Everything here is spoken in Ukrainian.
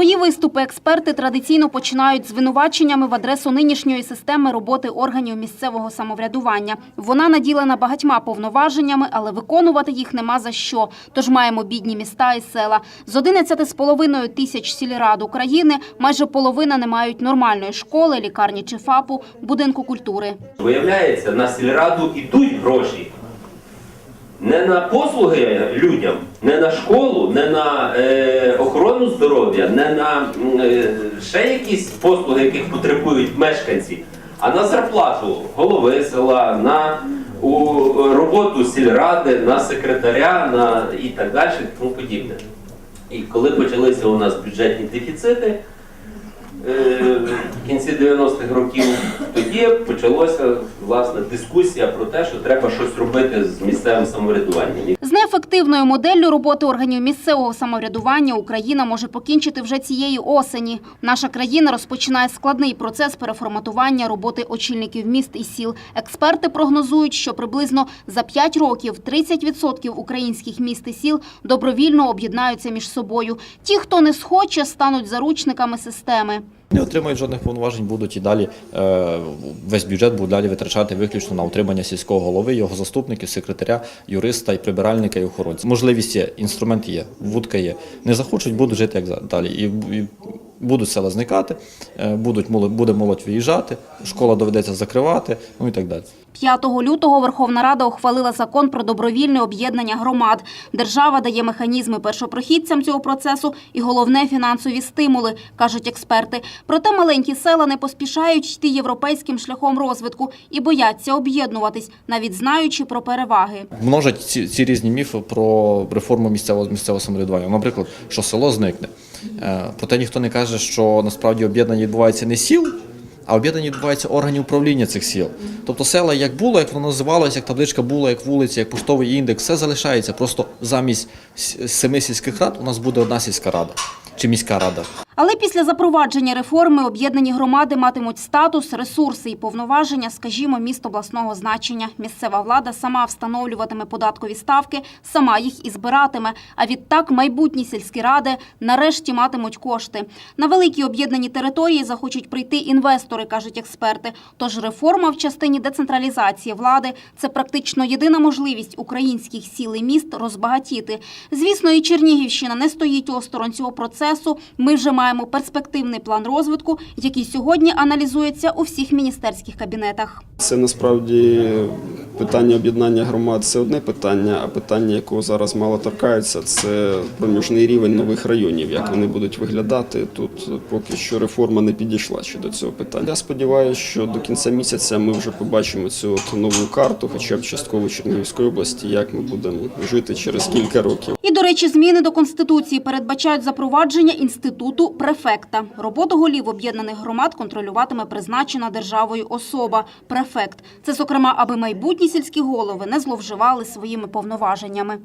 Свої виступи експерти традиційно починають звинуваченнями в адресу нинішньої системи роботи органів місцевого самоврядування. Вона наділена багатьма повноваженнями, але виконувати їх нема за що. Тож маємо бідні міста і села. З 11,5 тисяч сільрад України майже половина не мають нормальної школи, лікарні чи ФАПу, будинку культури. Виявляється, на сільраду йдуть гроші. Не на послуги людям, не на школу, не на е, охорону здоров'я, не на е, ще якісь послуги, яких потребують мешканці, а на зарплату голови села, на у, роботу сільради, на секретаря на, і так далі, тому подібне. І коли почалися у нас бюджетні дефіцити, е, кінці 90-х років, тоді почалася власне дискусія про те, що треба щось робити з місцевим самоврядуванням. З неефективною моделлю роботи органів місцевого самоврядування Україна може покінчити вже цієї осені. Наша країна розпочинає складний процес переформатування роботи очільників міст і сіл. Експерти прогнозують, що приблизно за 5 років 30% українських міст і сіл добровільно об'єднаються між собою. Ті, хто не схоче, стануть заручниками системи. Не отримують жодних повноважень, будуть і далі е, весь бюджет буде далі витрачати виключно на утримання сільського голови, його заступників, секретаря, юриста і прибиральника і охоронця. Можливість є, інструмент є, вудка є. Не захочуть, будуть жити як далі. І будуть села зникати, е, будуть буде молодь виїжджати, школа доведеться закривати, ну і так далі. 5 лютого Верховна Рада ухвалила закон про добровільне об'єднання громад. Держава дає механізми першопрохідцям цього процесу і головне фінансові стимули, кажуть експерти. Проте маленькі села не поспішають йти європейським шляхом розвитку і бояться об'єднуватись, навіть знаючи про переваги. множать ці, ці різні міфи про реформу місцевого місцевого самоврядування. Наприклад, що село зникне. Е, Проте ніхто не каже, що насправді об'єднання відбувається не сіл, а об'єднання відбувається органів управління цих сіл. Тобто села як було, як воно називалося, як табличка була, як вулиця, як поштовий індекс, все залишається. Просто замість семи сільських рад у нас буде одна сільська рада чи міська рада. Але після запровадження реформи об'єднані громади матимуть статус, ресурси і повноваження, скажімо, міст обласного значення. Місцева влада сама встановлюватиме податкові ставки, сама їх і збиратиме. А відтак майбутні сільські ради нарешті матимуть кошти. На великі об'єднані території захочуть прийти інвестори, кажуть експерти. Тож реформа в частині децентралізації влади це практично єдина можливість українських сіл і міст розбагатіти. Звісно, і Чернігівщина не стоїть осторонь цього процесу. Ми вже маємо перспективний план розвитку, який сьогодні аналізується у всіх міністерських кабінетах. Це насправді питання об'єднання громад це одне питання, а питання, якого зараз мало торкається, це проміжний рівень нових районів. Як вони будуть виглядати? Тут поки що реформа не підійшла ще до цього питання. Я сподіваюся, що до кінця місяця ми вже побачимо цю от нову карту, хоча б частково Чернігівської області, як ми будемо жити через кілька років. І, до речі, зміни до Конституції передбачають запровадження інституту префекта. Роботу голів об'єднаних громад контролюватиме призначена державою особа – префект. Це, зокрема, аби майбутні сільські голови не зловживали своїми повноваженнями.